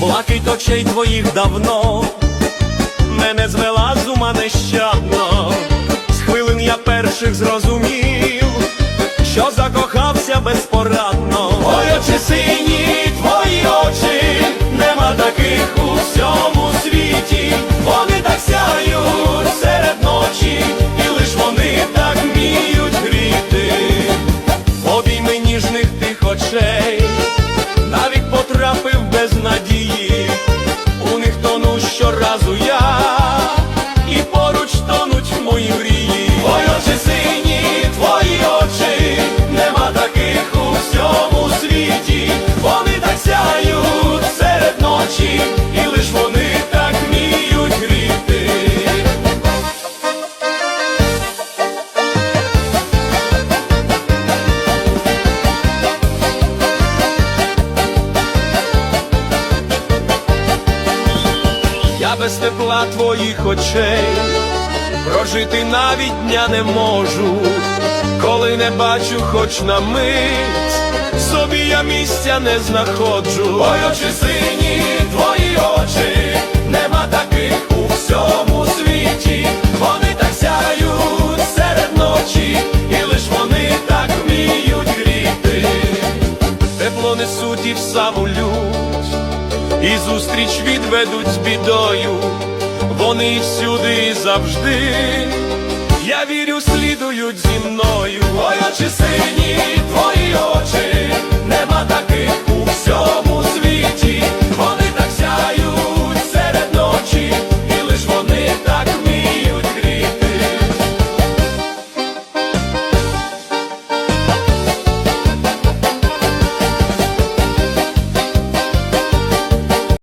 блакить очей твоїх давно, мене звела з ума нещадно, з хвилин я перших зрозумів, що закохався без Я без тепла твоїх очей прожити навіть дня не можу, коли не бачу, хоч на мить, собі я місця не знаходжу. Ой, очі сині, твої очі, нема таких у всьому світі, вони так сяють серед ночі, і лиш вони так вміють гріти, тепло несуть і в саму лють і зустріч відведуть з бідою, вони всюди завжди. Я вірю,